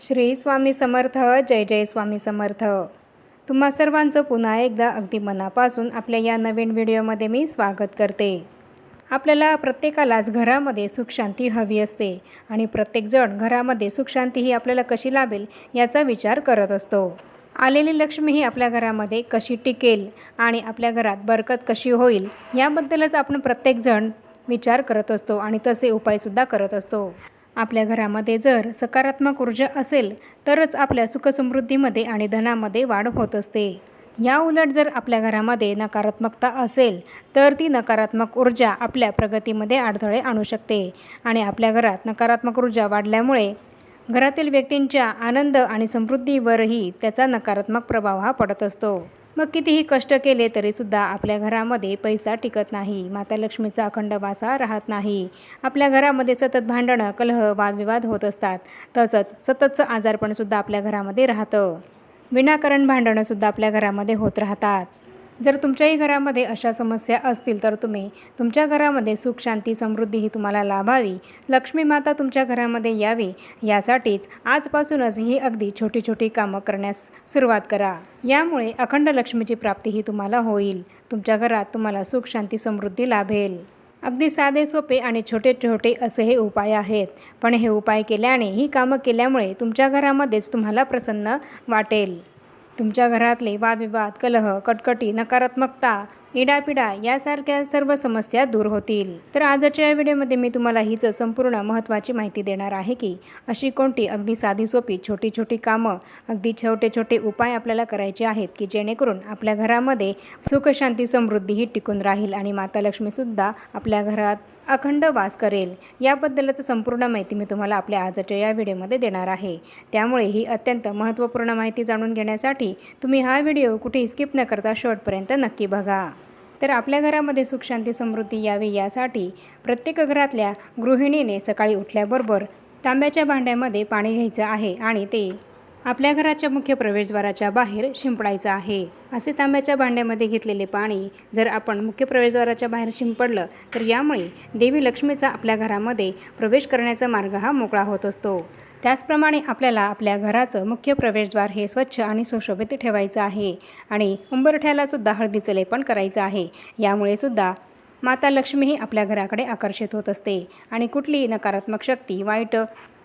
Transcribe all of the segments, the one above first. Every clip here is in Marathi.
श्री स्वामी समर्थ जय जय स्वामी समर्थ. तुम्हा सर्वांचं पुन्हा एकदा अगदी मनापासून आपल्या या नवीन व्हिडिओमध्ये मी स्वागत करते. आपल्याला प्रत्येकालाच घरामध्ये सुखशांती हवी असते आणि प्रत्येकजण घरामध्ये सुखशांती ही आपल्याला कशी लाभेल याचा विचार करत असतो. आलेली लक्ष्मी ही आपल्या घरामध्ये कशी टिकेल आणि आपल्या घरात बरकत कशी होईल याबद्दलच आपण प्रत्येकजण विचार करत असतो आणि तसे उपायसुद्धा करत असतो. आपल्या घरामध्ये जर सकारात्मक ऊर्जा असेल तरच आपल्या सुखसमृद्धीमध्ये आणि धनामध्ये वाढ होत असते. या उलट जर आपल्या घरामध्ये नकारात्मकता असेल तर ती नकारात्मक ऊर्जा आपल्या प्रगतीमध्ये अडथळे आणू शकते आणि आपल्या घरात नकारात्मक ऊर्जा वाढल्यामुळे घरातील व्यक्तींच्या आनंद आणि समृद्धीवरही त्याचा नकारात्मक प्रभाव हा पडत असतो. मग कितीही कष्ट केले तरीसुद्धा आपल्या घरामध्ये पैसा टिकत नाही. माता लक्ष्मीचा अखंड वासा राहत नाही. आपल्या घरामध्ये सतत भांडणं कलह वादविवाद होत असतात. तसंच सततचं आजारपणसुद्धा आपल्या घरामध्ये राहतं. विनाकारण भांडणंसुद्धा आपल्या घरामध्ये होत राहतात. जर तुमच्याही घरामध्ये अशा समस्या असतील तर तुम्ही तुमच्या घरामध्ये सुख शांती समृद्धी ही तुम्हाला लाभावी. लक्ष्मी माता तुमच्या घरामध्ये यावी. यासाठीच आजपासूनच ही अगदी छोटी छोटी कामं करण्यास सुरुवात करा. यामुळे अखंड लक्ष्मीची प्राप्ती ही तुम्हाला होईल. तुमच्या घरात तुम्हाला सुख शांती समृद्धी लाभेल. अगदी साधे सोपे आणि छोटे छोटे असे हे उपाय आहेत. पण हे उपाय केल्याने ही कामं केल्यामुळे तुमच्या घरामध्येच तुम्हाला प्रसन्न वाटेल. तुमच्या घरातले वादविवाद कलह कटकटी नकारात्मकता इडापिडा यासारख्या सर्व समस्या दूर होतील. तर आजच्या या व्हिडिओमध्ये मी तुम्हाला हीच संपूर्ण महत्त्वाची माहिती देणार आहे की अशी कोणती अगदी साधी सोपी छोटी छोटी कामं अगदी छोटे छोटे उपाय आपल्याला करायचे आहेत की जेणेकरून आपल्या घरामध्ये सुखशांती समृद्धी ही टिकून राहील आणि माता लक्ष्मीसुद्धा आपल्या घरात अखंड वास करेल. याबद्दलच संपूर्ण माहिती मी तुम्हाला आपल्या आजच्या या व्हिडिओमध्ये देणार आहे. त्यामुळे ही अत्यंत महत्त्वपूर्ण माहिती जाणून घेण्यासाठी तुम्ही हा व्हिडिओ कुठेही स्किप न करता शेवटपर्यंत नक्की बघा. तर आपल्या घरामध्ये सुखशांती समृद्धी यावी यासाठी प्रत्येक घरातल्या गृहिणीने सकाळी उठल्याबरोबर तांब्याच्या भांड्यामध्ये पाणी घ्यायचं आहे आणि ते आपल्या घराच्या मुख्य प्रवेशद्वाराच्या बाहेर शिंपडायचं आहे. असे तांब्याच्या भांड्यामध्ये घेतलेले पाणी जर आपण मुख्य प्रवेशद्वाराच्या बाहेर शिंपडलं तर यामुळे देवी लक्ष्मीचा आपल्या घरामध्ये प्रवेश करण्याचा मार्ग हा मोकळा होत असतो. त्याचप्रमाणे आपल्याला आपल्या घराचं मुख्य प्रवेशद्वार हे स्वच्छ आणि सुशोभित ठेवायचं आहे आणि उंबरठ्यालासुद्धा हळदीचं लेपन करायचं आहे. यामुळे सुद्धा माता लक्ष्मी ही आपल्या घराकडे आकर्षित होत असते आणि कुठलीही नकारात्मक शक्ती वाईट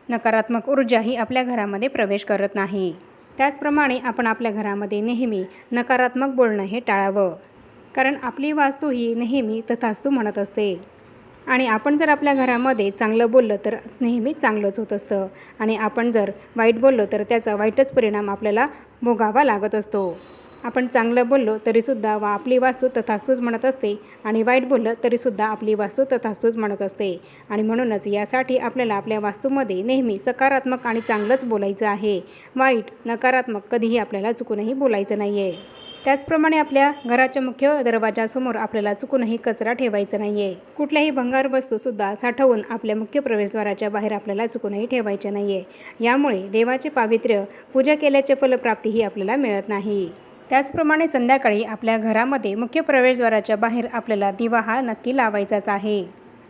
नकारात्मक ऊर्जा ही आपल्या घरामध्ये प्रवेश करत नाही. त्याचप्रमाणे आपण आपल्या घरामध्ये नेहमी नकारात्मक बोलणं हे टाळावं. कारण आपली वास्तू ही नेहमी तथास्तू म्हणत असते. आणि आपण जर आपल्या घरामध्ये चांगलं बोललं तर नेहमी चांगलंच होत असतं. आणि आपण जर वाईट बोललो तर त्याचा वाईटच परिणाम आपल्याला भोगावा लागत असतो. आपण चांगलं बोललो तरीसुद्धा वा आपली वास्तू तथास्तूच म्हणत असते आणि वाईट बोललं तरीसुद्धा आपली वास्तू तथास्तूच म्हणत असते. आणि म्हणूनच यासाठी आपल्याला आपल्या वास्तूमध्ये नेहमी सकारात्मक आणि चांगलंच बोलायचं आहे. वाईट नकारात्मक कधीही आपल्याला चुकूनही बोलायचं नाही आहे त्याचप्रमाणे आपल्या घराच्या मुख्य दरवाजासमोर आपल्याला चुकूनही कचरा ठेवायचा नाही आहे कुठल्याही भंगार वस्तूसुद्धा साठवून आपल्या मुख्य प्रवेशद्वाराच्या बाहेर आपल्याला चुकूनही ठेवायचे नाही आहे यामुळे देवाचे पावित्र्य पूजा केल्याचे फलप्राप्तीही आपल्याला मिळत नाही. त्याचप्रमाणे संध्याकाळी आपल्या घरामध्ये मुख्य प्रवेशद्वाराच्या बाहेर आपल्याला दिवा हा नक्की लावायचाच आहे.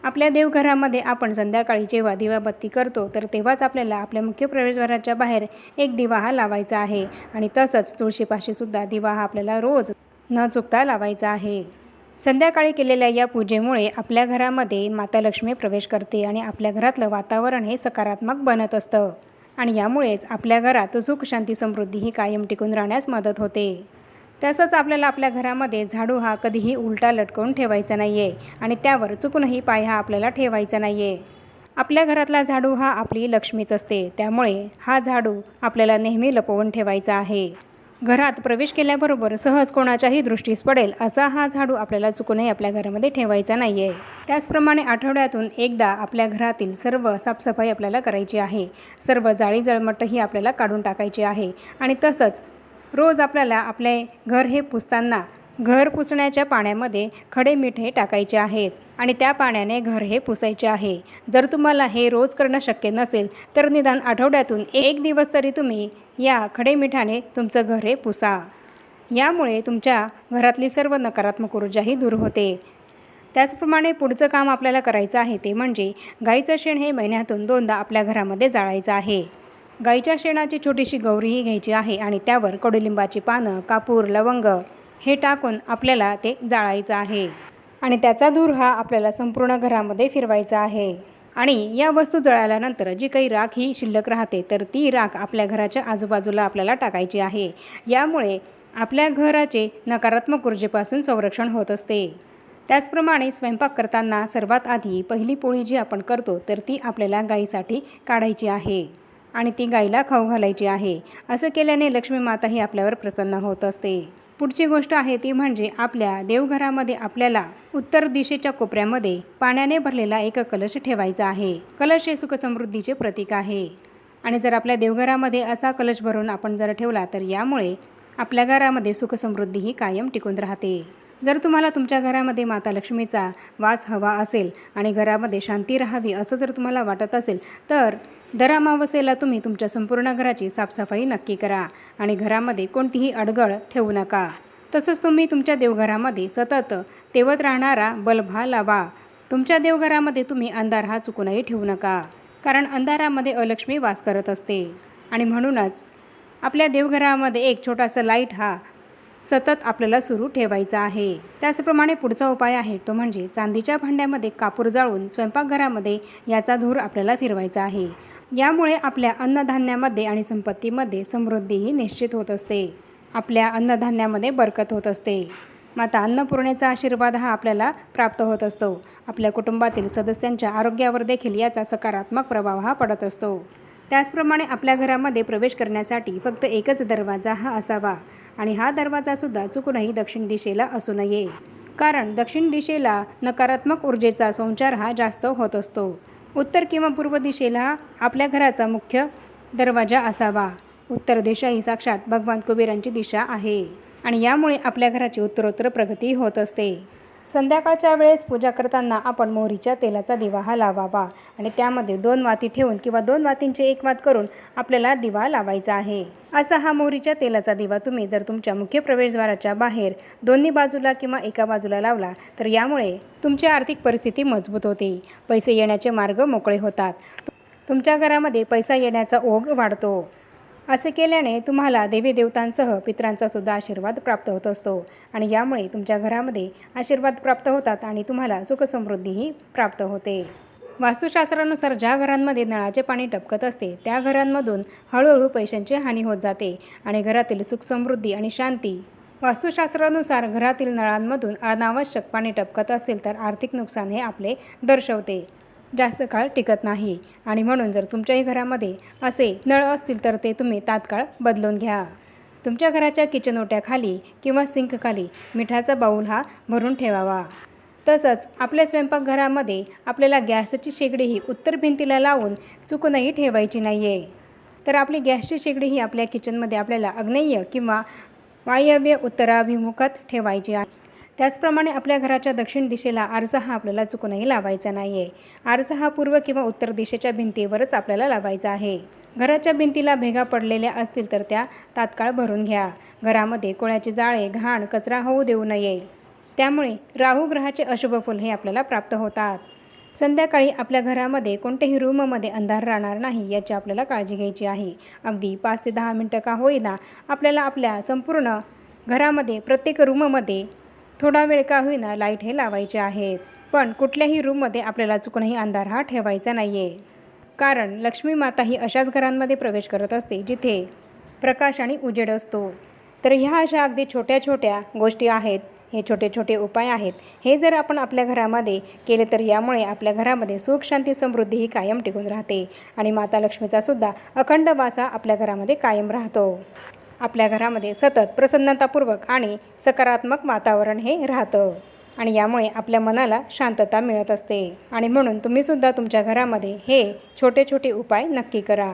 आपल्या देवघरामध्ये आपण संध्याकाळी जेव्हा दिवाबत्ती करतो तर तेव्हाच आपल्याला आपल्या मुख्य प्रवेशद्वाराच्या बाहेर एक दिवा हा लावायचा आहे आणि तसंच तुळशीपाशीसुद्धा दिवा हा आपल्याला रोज न चुकता लावायचा आहे. संध्याकाळी केलेल्या या पूजेमुळे आपल्या घरामध्ये माता लक्ष्मी प्रवेश करते आणि आपल्या घरातलं वातावरण हे सकारात्मक बनत असतं. आणि यामुळेच आपल्या घरात सुख शांती समृद्धी ही कायम टिकून राहण्यास मदत होते. तसंच आपल्याला आपल्या घरामध्ये झाडू हा कधीही उलटा लटकवून ठेवायचा नाही आहे आणि त्यावर चुकूनही पाय हा आपल्याला ठेवायचा नाही आहे आपल्या घरातला झाडू हा आपली लक्ष्मीच असते त्यामुळे हा झाडू आपल्याला नेहमी लपवून ठेवायचा आहे. घरात प्रवेश केल्याबरोबर सहज कोणाच्याही दृष्टीस पडेल असा हा झाडू आपल्याला चुकूनही आपल्या घरामध्ये ठेवायचा नाही आहे त्याचप्रमाणे आठवड्यातून एकदा आपल्या घरातील सर्व साफसफाई आपल्याला करायची आहे. सर्व जाळी जळमटही आपल्याला काढून टाकायची आहे आणि तसंच रोज आपल्याला आपले घर हे पुसताना घर पुसण्याच्या पाण्यामध्ये खडे मीठ हे टाकायचे आहेत आणि त्या पाण्याने घर हे पुसायचे आहे. जर तुम्हाला हे रोज करणं शक्य नसेल तर निदान आठवड्यातून एक दिवस तरी तुम्ही या खडे मिठाने तुमचं घर हे पुसा. यामुळे तुमच्या घरातली सर्व नकारात्मक ऊर्जाही दूर होते. त्याचप्रमाणे पुढचं काम आपल्याला करायचं आहे ते म्हणजे गाईचं शेण हे महिन्यातून दोनदा आपल्या घरामध्ये जाळायचं आहे. गाईच्या शेणाची छोटीशी गौरीही घ्यायची आहे आणि त्यावर कडुलिंबाची पानं कापूर लवंग हे टाकून आपल्याला ते जाळायचं आहे. आणि त्याचा धूर हा आपल्याला संपूर्ण घरामध्ये फिरवायचा आहे. आणि या वस्तू जळाल्यानंतर जी काही राख ही शिल्लक राहते तर ती राख आपल्या घराच्या आजूबाजूला आपल्याला टाकायची आहे. यामुळे आपल्या घराचे नकारात्मक ऊर्जेपासून संरक्षण होत असते. त्याचप्रमाणे स्वयंपाक करताना सर्वात आधी पहिली पोळी जी आपण करतो तर ती आपल्याला गाईसाठी काढायची आहे. आणि ती गाईला खाऊ घालायची आहे. असं केल्याने लक्ष्मी माता ही आपल्यावर प्रसन्न होत असते. पुढची गोष्ट आहे ती म्हणजे आपल्या देवघरामध्ये आपल्याला उत्तर दिशेच्या कोपऱ्यामध्ये पाण्याने भरलेला एक कलश ठेवायचा आहे. कलश हे सुखसमृद्धीचे प्रतीक आहे. आणि जर आपल्या देवघरामध्ये असा कलश भरून आपण जर ठेवला तर यामुळे आपल्या घरामध्ये सुखसमृद्धी ही कायम टिकून राहते. जर तुम्हाला तुमच्या घरामध्ये माता लक्ष्मीचा वास हवा असेल आणि घरामध्ये शांती राहावी असं जर तुम्हाला वाटत असेल तर दर अमावस्येला तुम्ही तुमच्या संपूर्ण घराची साफसफाई नक्की करा आणि घरामध्ये कोणतीही अडगळ ठेवू नका. तसंच तुम्ही तुमच्या देवघरामध्ये सतत तेवत राहणारा बल्ब हा लावा. तुमच्या देवघरामध्ये तुम्ही अंधार हा चुकूनही ठेवू नका कारण अंधारामध्ये अलक्ष्मी वास करत असते. आणि म्हणूनच आपल्या देवघरामध्ये एक छोटासा लाइट हा सतत आपल्याला सुरू ठेवायचा आहे. त्याचप्रमाणे पुढचा उपाय आहे तो म्हणजे चांदीच्या भांड्यामध्ये कापूर जाळून स्वयंपाकघरामध्ये याचा धूर आपल्याला फिरवायचा आहे. यामुळे आपल्या अन्नधान्यामध्ये आणि संपत्तीमध्ये समृद्धीही निश्चित होत असते. आपल्या अन्नधान्यामध्ये बरकत होत असते. माता अन्नपूर्णेचा आशीर्वाद हा आपल्याला प्राप्त होत असतो. आपल्या कुटुंबातील सदस्यांच्या आरोग्यावर देखील याचा सकारात्मक प्रभाव हा पडत असतो. त्याचप्रमाणे आपल्या घरामध्ये प्रवेश करण्यासाठी फक्त एकच दरवाजा हा असावा आणि हा दरवाजासुद्धा चुकूनही दक्षिण दिशेला असू नये. कारण दक्षिण दिशेला नकारात्मक ऊर्जेचा संचार हा जास्त होत असतो. उत्तर किंवा पूर्व दिशेला आपल्या घराचा मुख्य दरवाजा असावा. उत्तर दिशा ही साक्षात भगवान कुबेरांची दिशा आहे आणि यामुळे आपल्या घराची उत्तरोत्तर प्रगती होत असते. संध्याकाळच्या वेळेस पूजा करताना आपण मोहरीच्या तेलाचा दिवा हा लावावा आणि त्यामध्ये दोन वाती ठेवून किंवा दोन वातींची एक वात करून आपल्याला दिवा लावायचा आहे. असा हा मोहरीच्या तेलाचा दिवा तुम्ही जर तुमच्या मुख्य प्रवेशद्वाराच्या बाहेर दोन्ही बाजूला किंवा एका बाजूला लावला तर यामुळे तुमची आर्थिक परिस्थिती मजबूत होते. पैसे येण्याचे मार्ग मोकळे होतात. तुमच्या घरामध्ये पैसा येण्याचा ओघ वाढतो. असे केल्याने तुम्हाला देवी देवतांसह पित्रांचा सुद्धा आशीर्वाद प्राप्त होत असतो आणि यामुळे तुमच्या घरामध्ये आशीर्वाद प्राप्त होतात आणि तुम्हाला सुखसमृद्धीही प्राप्त होते. वास्तुशास्त्रानुसार ज्या घरांमध्ये नळाचे पाणी टपकत असते त्या घरांमधून हळूहळू पैशांची हानी होत जाते आणि घरातील सुखसमृद्धी आणि शांती. वास्तुशास्त्रानुसार घरातील नळांमधून अनावश्यक पाणी टपकत असेल तर आर्थिक नुकसान हे आपले दर्शवते. जास्त काळ टिकत नाही. आणि म्हणून जर तुमच्याही घरामध्ये असे नळ असतील तर ते तुम्ही तात्काळ बदलून घ्या. तुमच्या घराच्या किचन ओट्याखाली किंवा सिंकखाली मिठाचा बाऊल हा भरून ठेवावा. तसंच आपल्या स्वयंपाकघरामध्ये आपल्याला गॅसची शेगडी ही उत्तर भिंतीला लावून चुकूनही ठेवायची नाही आहे तर आपली गॅसची शेगडी ही आपल्या किचनमध्ये आपल्याला आग्नेय किंवा वायव्य उत्तराभिमुखात ठेवायची आहे. त्याचप्रमाणे आपल्या घराच्या दक्षिण दिशेला आरसा हा आपल्याला चुकूनही लावायचा नाही आहे आरसा हा पूर्व किंवा उत्तर दिशेच्या भिंतीवरच आपल्याला लावायचा आहे. घराच्या भिंतीला भेगा पडलेल्या असतील तर त्या तात्काळ भरून घ्या. घरामध्ये कोळ्याचे जाळे घाण कचरा होऊ देऊ नये. त्यामुळे राहू ग्रहाचे अशुभ फुल हे आपल्याला प्राप्त होतात. संध्याकाळी आपल्या घरामध्ये कोणत्याही रूममध्ये अंधार राहणार नाही याची आपल्याला काळजी घ्यायची आहे. अगदी पाच ते दहा मिनटं का होईना आपल्याला आपल्या संपूर्ण घरामध्ये प्रत्येक रूममध्ये थोडा वेळ का होईना लाइट हे लावायचे आहेत. पण कुठल्याही रूममध्ये आपल्याला चुकूनही अंधार हा ठेवायचा नाही आहे कारण लक्ष्मी माता ही अशाच घरांमध्ये प्रवेश करत असते जिथे प्रकाश आणि उजेड असतो. तर ह्या अशा अगदी छोट्या छोट्या गोष्टी आहेत. हे छोटे छोटे उपाय आहेत. हे जर आपण आपल्या घरामध्ये केले तर यामुळे आपल्या घरामध्ये सुख शांती समृद्धी ही कायम टिकून राहते. आणि माता लक्ष्मीचा सुद्धा अखंड वासा आपल्या घरामध्ये कायम राहतो. आपल्या घरामध्ये सतत प्रसन्नतापूर्वक आणि सकारात्मक वातावरण हे राहतं. आणि यामुळे आपल्या मनाला शांतता मिळत असते. आणि म्हणून तुम्हीसुद्धा तुमच्या घरामध्ये हे छोटे छोटे उपाय नक्की करा.